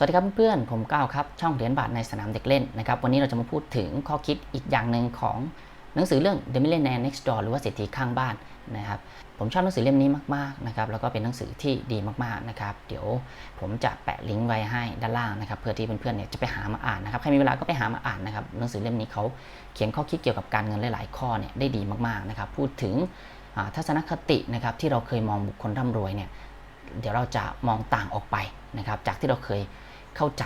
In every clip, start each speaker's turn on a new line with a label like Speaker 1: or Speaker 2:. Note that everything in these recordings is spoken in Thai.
Speaker 1: สวัสดีครับเพื่อนๆผมก้าวครับ ช่องเหรียญบาทในสนามเด็กเล่นนะครับ วันนี้เราจะมาพูดถึงข้อคิดอีกอย่างหนึ่งของหนังสือเรื่อง The Millionaire Next Door หรือว่าเศรษฐีข้างบ้านนะครับ ผมชอบหนังสือเล่มนี้มากๆนะครับ แล้วก็เป็นหนังสือที่ดีมากๆนะครับ เดี๋ยวผมจะแปะลิงก์ไว้ให้ด้านล่างนะครับ เพื่อที่เพื่อนๆเนี่ยจะไปหามาอ่านนะครับ ใครมีเวลาก็ไปหามาอ่านนะครับ หนังสือเล่มนี้เขาเขียนข้อคิดเกี่ยวกับการเงินหลาย ๆ ข้อเนี่ยได้ดีมากๆนะครับ พูดถึงทัศนคตินะครับที่เราเคยมองบุคคลร่ำรวยเนี่ย เดี๋ยวเราจะมองต่างออกไปนะครับ จากที่เราเคย เข้าใจ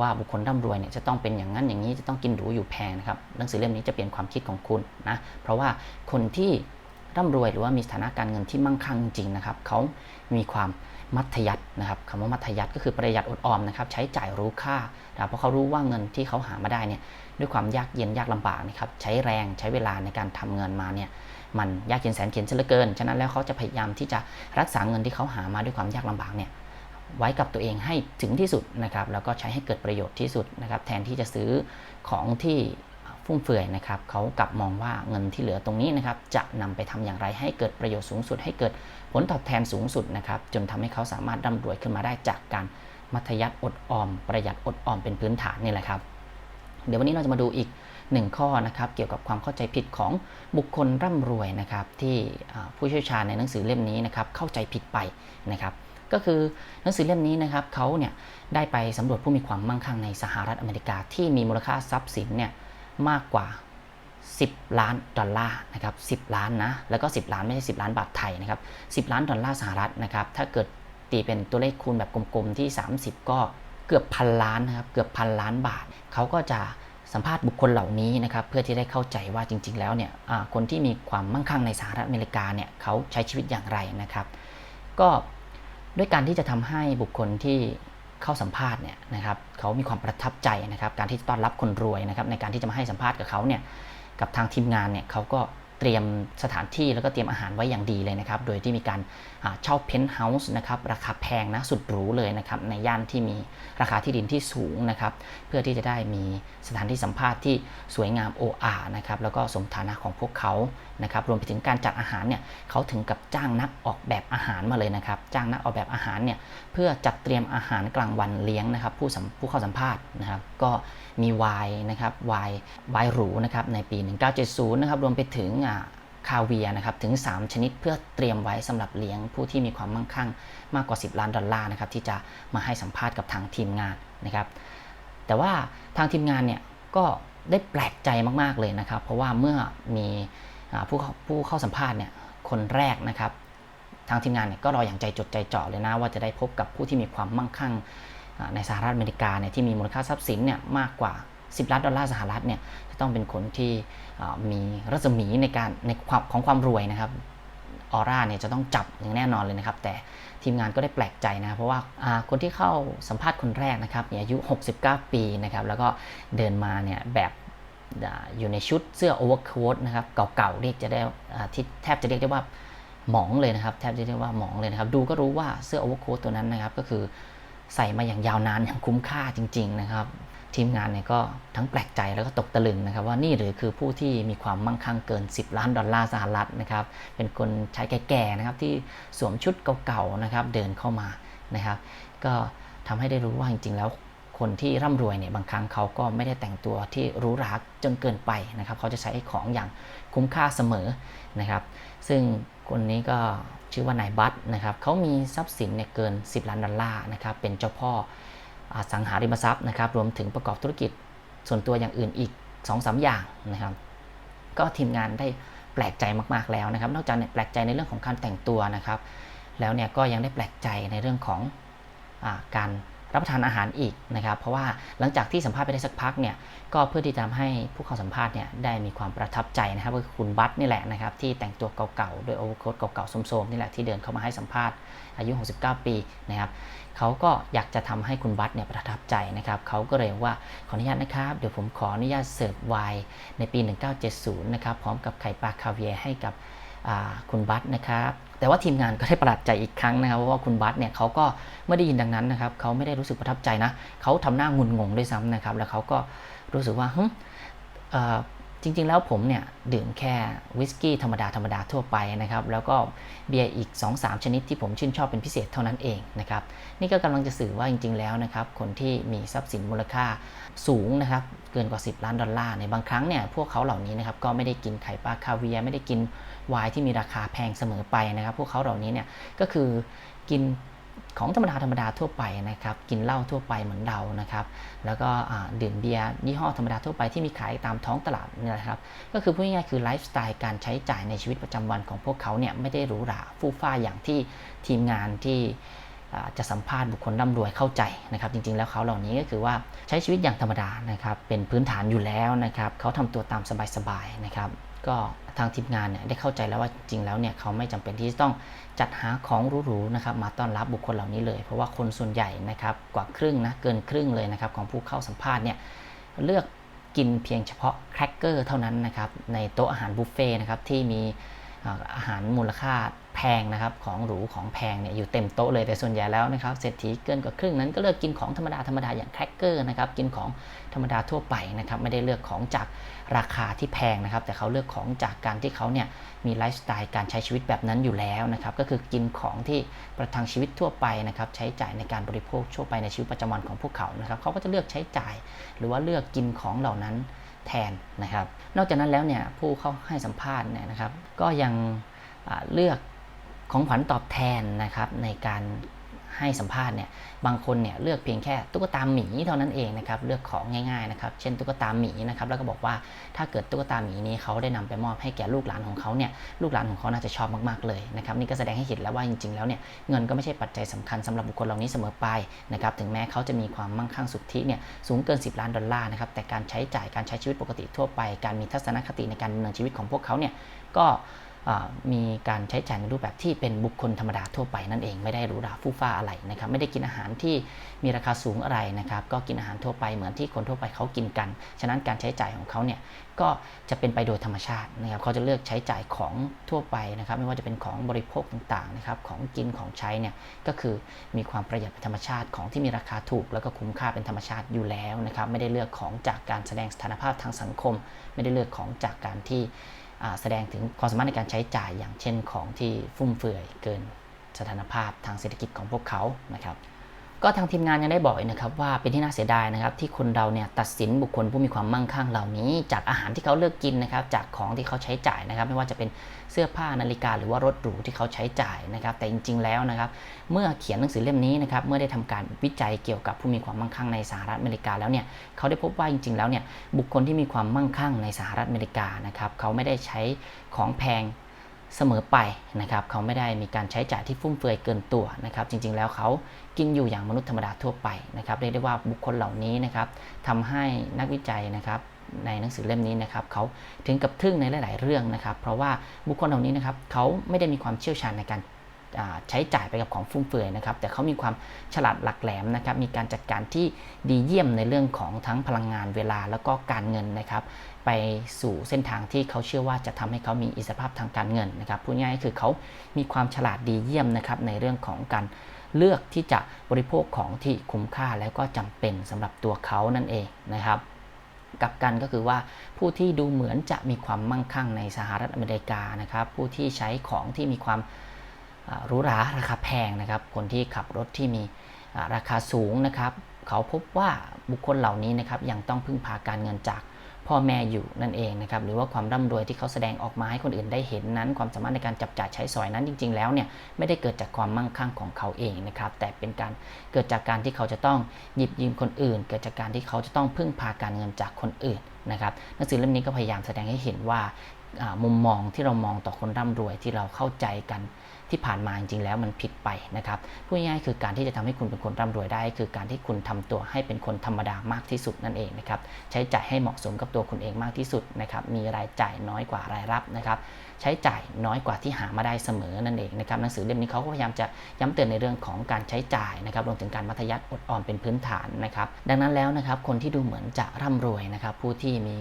Speaker 1: ว่าบุคคลร่ำรวยเนี่ยจะต้องเป็นอย่างนั้นอย่างนี้จะต้องกินหรูอยู่แพงนะครับหนังสือเล่มนี้จะเปลี่ยนความคิดของคุณนะเพราะว่าคนที่ร่ำรวยหรือว่ามีสถานะการเงินที่มั่งคั่งจริงนะครับเขามีความมัธยัตินะครับคำว่ามัธยัติก็คือประหยัดอดออมนะครับ ใช้จ่ายรู้ค่านะเพราะเขารู้ว่าเงินที่เขาหามาได้เนี่ยด้วยความยากเย็นยากลำบากนะครับใช้แรงใช้เวลาในการทำเงินมาเนี่ยมันยากเย็นแสนเข็ญซะเหลือเกิน ฉะนั้นแล้วเขาจะพยายามที่จะรักษาเงินที่เขาหามาด้วยความยากลำบากเนี่ย ไว้กับตัวเองให้ถึงที่สุดนะครับ แล้วก็ใช้ให้เกิดประโยชน์ที่สุดนะครับ แทนที่จะซื้อของที่ฟุ่มเฟือยนะครับเขากลับมองว่าเงินที่เหลือตรงนี้นะครับ จะนำไปทำอย่างไรให้เกิดประโยชน์สูงสุด ให้เกิดผลตอบแทนสูงสุดนะครับ จนทำให้เขาสามารถร่ำรวยขึ้นมาได้จากการมัธยัติอดออม ประหยัดอดออมเป็นพื้นฐานนี่แหละครับ เดี๋ยววันนี้เราจะมาดูอีกหนึ่งข้อนะครับ เกี่ยวกับความเข้าใจผิดของบุคคลร่ำรวยนะครับ ที่ผู้เชี่ยวชาญในหนังสือเล่มนี้นะครับเข้าใจผิดไปนะครับ ก็คือหนังสือเล่มนี้นะครับเขาเนี่ยได้ไปสำรวจผู้มีความมั่งคั่งในสหรัฐอเมริกาที่มีมูลค่าทรัพย์สินเนี่ยมากกว่า 10 ล้านดอลลาร์นะครับ10 ล้านนะแล้วก็ 10 ล้านไม่ใช่ 10 ล้านบาทไทยนะครับ10 ล้านดอลลาร์สหรัฐนะครับถ้าเกิดตีเป็นตัวเลขคูณแบบกลมๆที่ 30 ก็เกือบพันล้านนะครับเกือบพันล้านบาทเขาก็จะสัมภาษณ์บุคคลเหล่านี้นะครับเพื่อที่ได้เข้าใจว่าจริง ๆ แล้วเนี่ยคนที่มีความมั่งคั่งในสหรัฐอเมริกาเนี่ยเขาใช้ชีวิตอย่างไรนะครับ ก็ ด้วยการที่จะทำให้บุคคลที่เข้าสัมภาษณ์เนี่ยนะครับเขามีความประทับใจนะครับการที่จะต้อนรับคนรวยนะครับในการที่จะมาให้สัมภาษณ์กับเขาเนี่ยกับทางทีมงานเนี่ยเขาก็เตรียมสถานที่แล้วก็เตรียมอาหารไว้อย่างดีเลยนะครับ โดยที่มีการเช่าเพนท์เฮาส์นะครับราคาแพงนะสุดหรูเลยนะครับในย่านที่มีราคาที่ดินที่สูงนะครับเพื่อที่จะได้มีสถานที่สัมภาษณ์ที่สวยงามโออานะครับแล้วก็สมฐานะของพวกเขา นะครับรวมไปถึงการจัดอาหารเนี่ยเขาถึงกับจ้างนักออกแบบอาหารมาเลยนะครับ จ้างนักออกแบบอาหารเนี่ยเพื่อจัดเตรียมอาหารกลางวันเลี้ยงนะครับ ผู้ผู้เข้าสัมภาษณ์นะครับ ก็มีไวน์นะครับไวน์ไวน์หรูนะครับในปี 1970 นะครับรวมไปถึงอ่าคาเวียนะครับถึง 3 ชนิดเพื่อเตรียมไว้สำหรับเลี้ยงผู้ที่มีความมั่งคั่งมากกว่า 10 ล้านดอลลาร์นะครับที่จะมาให้สัมภาษณ์กับทางทีมงานนะครับ แต่ว่าทางทีมงานเนี่ยก็ได้แปลกใจมาก ๆ เลยนะครับ เพราะว่าเมื่อมี ผู้เข้าผู้เข้าสัมภาษณ์เนี่ยคนแรกนะครับทางทีมงานเนี่ยก็รออย่างใจจดใจจ่อเลยนะว่าจะได้พบกับผู้ที่มีความมั่งคั่งในสหรัฐอเมริกาเนี่ยที่มีมูลค่าทรัพย์สินเนี่ยมากกว่า 10 ล้านดอลลาร์สหรัฐเนี่ยจะต้องเป็นคนที่มีรัศมีในการในความของความรวยนะครับออร่าเนี่ยจะต้องจับอย่างแน่นอนเลยนะครับ แต่ทีมงานก็ได้แปลกใจนะเพราะว่าอ่าคนที่เข้าสัมภาษณ์คนแรกนะครับมีอายุ 69 ปีนะครับแล้วก็เดินมาเนี่ยแบบ อยู่ในชุดเสื้อโอเวอร์โค้ทนะครับเก่าๆเรียกจะได้ที่แทบจะเรียกได้ว่าหมองเลยนะครับ แทบจะเรียกว่าหมองเลยนะครับ ดูก็รู้ว่าเสื้อโอเวอร์โค้ทตัวนั้นนะครับ ก็คือใส่มาอย่างยาวนานอย่างคุ้มค่าจริง ๆ นะครับ ทีมงานเนี่ยก็ทั้งแปลกใจแล้วก็ตกตะลึงนะครับ ว่านี่หรือคือผู้ที่มีความมั่งคั่งเกิน 10 ล้านดอลลาร์สหรัฐนะครับ เป็นคนชายแก่ๆนะครับที่สวมชุดเก่าๆนะครับเดินเข้ามานะครับ ก็ทำให้ได้รู้ว่าจริงๆแล้ว คนที่ร่ำรวยเนี่ยบางครั้งเขาก็ไม่ได้แต่งตัวที่หรูหราจนเกินไปนะครับ เขาจะใช้ของอย่างคุ้มค่าเสมอนะครับ ซึ่งคนนี้ก็ชื่อว่านายบัตนะครับเขามีทรัพย์สินเนี่ยเกิน 10 ล้านดอลลาร์นะครับ เป็นเจ้าพ่ออสังหาริมทรัพย์นะครับ รวมถึงประกอบธุรกิจส่วนตัวอย่างอื่นอีก 2-3 อย่างนะครับ ก็ทีมงานได้แปลกใจมากๆแล้วนะครับ นอกจากเนี่ยแปลกใจในเรื่องของการแต่งตัวนะครับ แล้วเนี่ยก็ยังได้แปลกใจในเรื่องของอการ รับประทานอาหารอีกนะครับ เพราะว่าหลังจากที่สัมภาษณ์ไปได้สักพักเนี่ยก็เพื่อที่จะทำให้ผู้เข้าสัมภาษณ์เนี่ยได้มีความประทับใจนะครับก็คือคุณบัตนี่แหละนะครับที่แต่งตัวเก่าๆโดยโอเวอร์โค้ทเก่าๆโสมๆนี่แหละที่เดินเข้ามาให้สัมภาษณ์อายุ 69 ปีนะครับเขาก็อยากจะทำให้คุณบัตเนี่ยประทับใจนะครับเขาก็เลยว่าขออนุญาตนะครับเดี๋ยวผมขออนุญาตเสิร์ฟไวน์ในปี 1970 นะครับพร้อมกับไข่ปลาคาเวียร์ให้กับคุณบัตนะครับ แต่ว่าทีมงานก็ได้ประหลาดใจอีกครั้งนะครับว่าคุณบัตเนี่ยเขาก็เมื่อได้ยินดังนั้นนะครับเขาไม่ได้รู้สึกประทับใจนะเขาทำหน้างุนงงด้วยซ้ำนะครับแล้วเขาก็รู้สึกว่าจริงๆ แล้วผมเนี่ยดื่มแค่วิสกี้ธรรมดาธรรมดาทั่วไปนะครับ แล้วก็เบียร์อีก 2-3 ชนิดที่ผมชื่นชอบเป็นพิเศษเท่านั้นเองนะครับ นี่ก็กำลังจะสื่อว่าจริงๆ แล้วนะครับ คนที่มีทรัพย์สินมูลค่าสูงนะครับ เกินกว่า 10 ล้านดอลลาร์ในบางครั้งเนี่ยพวกเขาเหล่านี้นะครับก็ไม่ได้กินไข่ปลาคาเวียไม่ได้กินวายที่มีราคาแพงเสมอไปนะครับ พวกเขาเหล่านี้เนี่ยก็คือกินของธรรมดาธรรมดาทั่วไปนะครับ กินเหล้าทั่วไปเหมือนเรานะครับ แล้วก็ดื่มเบียร์ยี่ห้อธรรมดาทั่วไปที่มีขายตามท้องตลาดนี่แหละครับ ก็คือพูดง่ายๆคือไลฟ์สไตล์การใช้จ่ายในชีวิตประจำวันของพวกเขาเนี่ยไม่ได้หรูหราฟู่ฟ้าอย่างที่ทีมงานที่ จะสัมภาษณ์บุคคลร่ำรวยเข้าใจนะครับจริงๆ แล้วเขาเหล่านี้ก็คือว่าใช้ชีวิตอย่างธรรมดานะครับเป็นพื้นฐานอยู่แล้วนะครับเขาทำตัวตามสบายๆนะครับก็ทางทีมงานเนี่ยได้เข้าใจแล้วว่าจริงๆแล้วเนี่ยเขาไม่จำเป็นที่จะต้องจัดหาของหรูๆนะครับมาต้อนรับบุคคลเหล่านี้เลย เพราะว่าคนส่วนใหญ่นะครับกว่าครึ่งนะเกินครึ่งเลยนะครับของผู้เข้าสัมภาษณ์เนี่ยเลือกกินเพียงเฉพาะแครกเกอร์เท่านั้นนะครับในโต๊ะอาหารบุฟเฟ่ต์นะครับที่มีอ่าอาหารมูลค่า แพงนะครับของหรูของแพงเนี่ยอยู่เต็มโต๊ะเลยแต่ส่วนใหญ่แล้วนะครับเศรษฐีเกินกว่าครึ่งนั้นก็เลือกกินของธรรมดาธรรมดาอย่างแครกเกอร์นะครับกินของธรรมดาทั่วไปนะครับไม่ได้เลือกของจากราคาที่แพงนะครับ แต่เขาเลือกของจากการที่เขาเนี่ยมีไลฟ์สไตล์การใช้ชีวิตแบบนั้นอยู่แล้วนะครับก็คือกินของที่ประทังชีวิตทั่วไปนะครับใช้จ่ายในการบริโภคทั่วไปในชีวิตประจำวันของพวกเขานะครับเขาก็จะเลือกใช้จ่าย หรือว่าเลือกกินของเหล่านั้นแทนนะครับ นอกจากนั้นแล้วเนี่ยผู้เข้าให้สัมภาษณ์เนี่ยนะครับ ก็ยังเลือก ของขวัญตอบแทนนะครับในการให้สัมภาษณ์เนี่ยบางคนเนี่ยเลือกเพียงแค่ตุ๊กตาหมีเท่านั้นเองนะครับเลือกของง่ายๆนะครับเช่นตุ๊กตาหมีนะครับแล้วก็บอกว่าถ้าเกิดตุ๊กตาหมีนี้เขาได้นำไปมอบให้แก่ลูกหลานของเขาเนี่ยลูกหลานของเขาน่าจะชอบมากๆเลยนะครับนี่ก็แสดงให้เห็นแล้วว่าจริงๆแล้วเนี่ยเงินก็ไม่ใช่ปัจจัยสำคัญสำหรับบุคคลเหล่านี้เสมอไปนะครับถึงแม้เขาจะมีความมั่งคั่งสุทธิเนี่ยสูงเกิน 10 ล้านดอลลาร์นะครับแต่การใช้จ่ายการใช้ชีวิตปกติทั่วไป การมีทัศนคติในการดำเนินชีวิตของพวกเขาเนี่ยก็ มีการใช้จ่ายในรูปแบบที่เป็นบุคคลธรรมดาทั่วไปนั่นเองไม่ได้หรูหราฟุ่ฟ้าอะไรนะครับไม่ได้กินอาหารที่มีราคาสูงอะไรนะครับก็กินอาหารทั่วไปเหมือนที่คนทั่วไปเขากินกัน ฉะนั้นการใช้จ่ายของเขาเนี่ยก็จะเป็นไปโดยธรรมชาตินะครับเขาจะเลือกใช้จ่ายของทั่วไปนะครับไม่ว่าจะเป็นของบริโภคต่างๆนะครับของกินของใช้เนี่ยก็คือมีความประหยัดเป็นธรรมชาติของที่มีราคาถูก แล้วก็คุ้มค่าเป็นธรรมชาติอยู่แล้วนะครับไม่ได้เลือกของจากการแสดงสถานภาพทางสังคม ไม่ได้เลือกของจากการที่ แสดงถึงความสามารถในการใช้จ่ายอย่างเช่นของที่ฟุ่มเฟือยเกินสถานภาพทางเศรษฐกิจของพวกเขานะครับ ก็ทางทีมงานยังได้บอกอีกนะครับว่าเป็นที่น่าเสียดายนะครับที่คนเราเนี่ยตัดสินบุคคลผู้มีความมั่งคั่งเหล่านี้ จากอาหารที่เขาเลือกกินนะครับจากของที่เขาใช้จ่ายนะครับ ไม่ว่าจะเป็นเสื้อผ้านาฬิกาหรือว่ารถหรูที่เขาใช้จ่ายนะครับ แต่จริง ๆ แล้วนะครับ เมื่อเขียนหนังสือเล่มนี้นะครับเมื่อได้ทำการวิจัยเกี่ยวกับผู้มีความมั่งคั่งในสหรัฐอเมริกาแล้วเนี่ยเขาได้พบว่าจริง ๆ แล้วเนี่ยบุคคลที่มีความมั่งคั่งในสหรัฐอเมริกานะครับเขาไม่ได้ใช้ของแพง เสมอไปนะครับเขาไม่ได้มีการใช้จ่ายที่ฟุ่มเฟือยเกินตัวนะครับ จริงๆแล้วเขากินอยู่อย่างมนุษย์ธรรมดาทั่วไปนะครับเรียกได้ว่าบุคคลเหล่านี้นะครับทำให้นักวิจัยนะครับในหนังสือเล่มนี้นะครับเขาถึงกับทึ่งในหลาย ๆ เรื่องนะครับ เพราะว่าบุคคลเหล่านี้นะครับเขาไม่ได้มีความเชี่ยวชาญในการ ใช้จ่ายไปกับของฟุ่มเฟือยนะครับ แต่เขามีความฉลาดหลักแหลมนะครับ มีการจัดการที่ดีเยี่ยมในเรื่องของทั้งพลังงานเวลาแล้วก็การเงินนะครับ ไปสู่เส้นทางที่เขาเชื่อว่าจะทำให้เขามีอิสรภาพทางการเงินนะครับพูดง่ายๆคือเขามีความฉลาดดีเยี่ยมนะครับในเรื่องของการเลือกที่จะบริโภคของที่คุ้มค่าแล้วก็จำเป็นสำหรับตัวเขานั่นเองนะครับกับกันก็คือว่าผู้ที่ดูเหมือนจะมีความมั่งคั่งในสหรัฐอเมริกานะครับ ผู้ที่ใช้ของที่มีความ หรูหราราคาแพงนะครับคนที่ขับรถที่มีราคาสูงนะครับเขาพบว่าบุคคลเหล่านี้นะครับยังต้องพึ่งพาการเงินจากพ่อแม่อยู่นั่นเองนะครับหรือว่าความร่ำรวยที่เขาแสดงออกมาให้คนอื่นได้เห็นนั้น ความสามารถในการจับจ่ายใช้สอยนั้นจริง ๆ แล้วเนี่ยไม่ได้เกิดจากความมั่งคั่งของเขาเองนะครับแต่เป็นการเกิดจากการที่เขาจะต้องหยิบยืมคนอื่น เกิดจากการที่เขาจะต้องพึ่งพาการเงินจากคนอื่นนะครับหนังสือเล่มนี้ก็พยายามแสดงให้เห็นว่าอ่ามุมมองที่เรามองต่อคนร่ำรวยที่เราเข้าใจกัน ที่ผ่านมาจริงๆแล้วมันผิดไปนะครับพูดง่ายๆคือการที่จะทำให้คุณเป็นคนร่ำรวยได้ คือการที่คุณทำตัวให้เป็นคนธรรมดามากที่สุดนั่นเองนะครับใช้จ่ายให้เหมาะสมกับตัวคุณเองมากที่สุดนะครับมีรายจ่ายน้อยกว่ารายรับนะครับใช้จ่ายน้อยกว่าที่หามาได้เสมอนั่นเองนะครับหนังสือเล่มนี้เขาก็พยายามจะย้ำเตือนในเรื่องของการใช้จ่ายนะครับรวมถึงการมัธยัติอดออมเป็นพื้นฐานนะครับดังนั้นแล้วนะครับคนที่ดูเหมือนจะร่ำรวยนะครับผู้ที่มี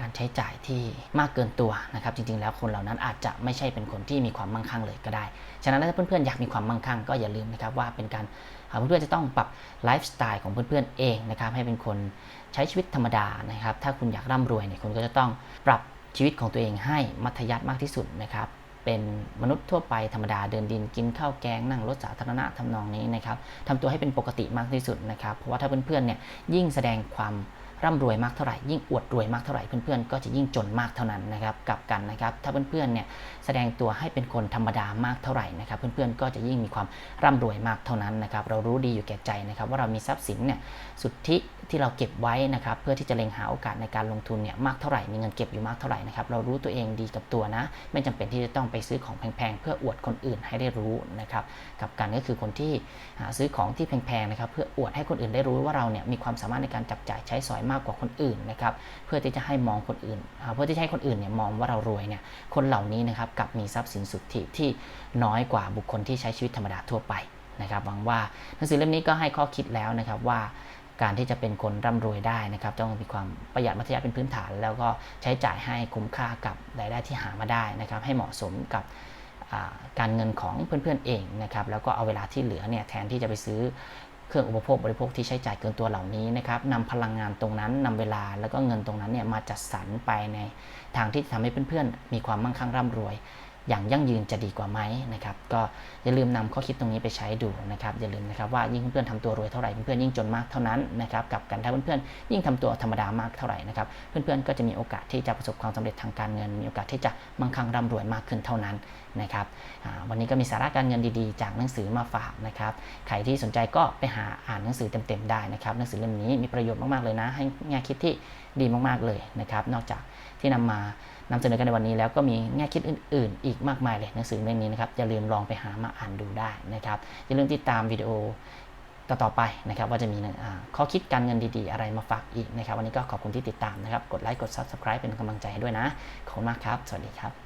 Speaker 1: การใช้จ่ายที่มากเกินตัวนะครับจริงๆ แล้วคนเหล่านั้นอาจจะไม่ใช่เป็นคนที่มีความมั่งคั่งเลยก็ได้ ฉะนั้นถ้าเพื่อนๆอยากมีความมั่งคั่งก็อย่าลืมนะครับว่าเป็นการอ่าเพื่อนๆจะต้องปรับไลฟ์สไตล์ของเพื่อนๆเองนะครับให้เป็นคนใช้ชีวิตธรรมดานะครับถ้าคุณอยากร่ำรวยเนี่ยคุณก็จะต้องปรับชีวิตของตัวเองให้มัธยัสถ์มากที่สุดนะครับเป็นมนุษย์ทั่วไปธรรมดาเดินดินกินข้าวแกงนั่งรถสาธารณะทำนองนี้นะครับทำตัวให้เป็นปกติมากที่สุดนะครับ เพราะว่าถ้าเพื่อนๆเนี่ยยิ่งแสดงความ ร่ำรวยมากเท่าไหร่ยิ่งอวดรวยมากเท่าไหร่เพื่อนๆก็จะยิ่งจนมากเท่านั้นนะครับกลับกันนะครับถ้าเพื่อนๆเนี่ยแสดงตัวให้เป็นคนธรรมดามากเท่าไหร่นะครับเพื่อนๆก็จะยิ่งมีความร่ำรวยมากเท่านั้นนะครับเรารู้ดีอยู่แก่ใจนะครับว่าเรามีทรัพย์สินเนี่ยสุทธิที่เราเก็บไว้นะครับเพื่อที่จะเล็งหาโอกาสในการลงทุนเนี่ยมากเท่าไหร่มีเงินเก็บอยู่มากเท่าไหร่นะครับเรารู้ตัวเองดีกับตัวนะ ไม่จำเป็นที่จะต้องไปซื้อของแพงๆเพื่ออวดคนอื่นให้ได้รู้นะครับกับกันก็คือคนที่หาซื้อของที่แพงๆนะครับเพื่ออวดให้คนอื่นได้รู้ว่าเราเนี่ยมีความสามารถในการจับจ่ายใช้สอยมากกว่าคนอื่นนะครับเพื่อที่จะให้มองคนอื่น เพื่อที่ให้คนอื่นเนี่ยมองว่าเรารวยเนี่ยคนเหล่านี้นะครับกลับมีทรัพย์สินสุทธิที่น้อยกว่าบุคคลที่ใช้ชีวิตธรรมดาทั่วไปนะครับหวังว่าหนังสือเล่มนี้ก็ให้ข้อคิดแล้วนะครับว่าการที่จะเป็นคนร่ำรวยได้นะครับต้องมีความประหยัดมัธยัสถ์เป็นพื้นฐาน แล้วก็ใช้จ่ายให้คุ้มค่ากับรายได้ที่หามาได้นะครับ ให้เหมาะสมกับการเงินของเพื่อนๆเองนะครับแล้วก็เอาเวลาที่เหลือเนี่ยแทนที่จะไปซื้อ เครื่องอุปโภคบริโภคที่ใช้จ่ายเกินตัวเหล่านี้นะครับนำพลังงานตรงนั้นนำเวลาแล้วก็เงินตรงนั้นเนี่ยมาจัดสรรไปในทางที่จะทำให้เพื่อนๆ มีความมั่งคั่งร่ำรวย อย่างยั่งยืนจะดีกว่าไหมนะครับก็อย่าลืมนำข้อคิดตรงนี้ไปใช้ดูนะครับอย่าลืมนะครับว่ายิ่งเพื่อนๆทำตัวรวยเท่าไหร่เพื่อนๆยิ่งจนมากเท่านั้นนะครับกับกันถ้าเพื่อนๆยิ่งทำตัวธรรมดามากเท่าไหร่นะครับเพื่อนๆก็จะมีโอกาสที่จะประสบความสำเร็จทางการเงิน มีโอกาสที่จะมั่งคั่งร่ำรวยมากขึ้นเท่านั้นนะครับวันนี้ก็มีสาระการเงินดีๆ จากหนังสือมาฝากนะครับใครที่สนใจก็ไปหาอ่านหนังสือเต็มๆได้นะครับหนังสือเล่มนี้มีประโยชน์มากๆเลยนะ ให้แง่คิดที่ดีมากๆเลยนะครับนอกจากที่นำมา นำเสนอกันในวันนี้แล้วก็มีแง่คิดอื่น ๆ อีกมากมายเลยหนังสือเล่มนี้นะครับอย่าลืมลองไปหามาอ่านดูได้นะครับอย่าลืมติดตามวิดีโอต่อๆไปนะครับว่าจะมีข้อคิดการเงินดีๆ อะไรมาฝากอีกนะครับ วันนี้ก็ขอบคุณที่ติดตามนะครับ กดไลค์กด Subscribe เป็นกำลังใจให้ด้วยนะ ขอบคุณมากครับ สวัสดีครับ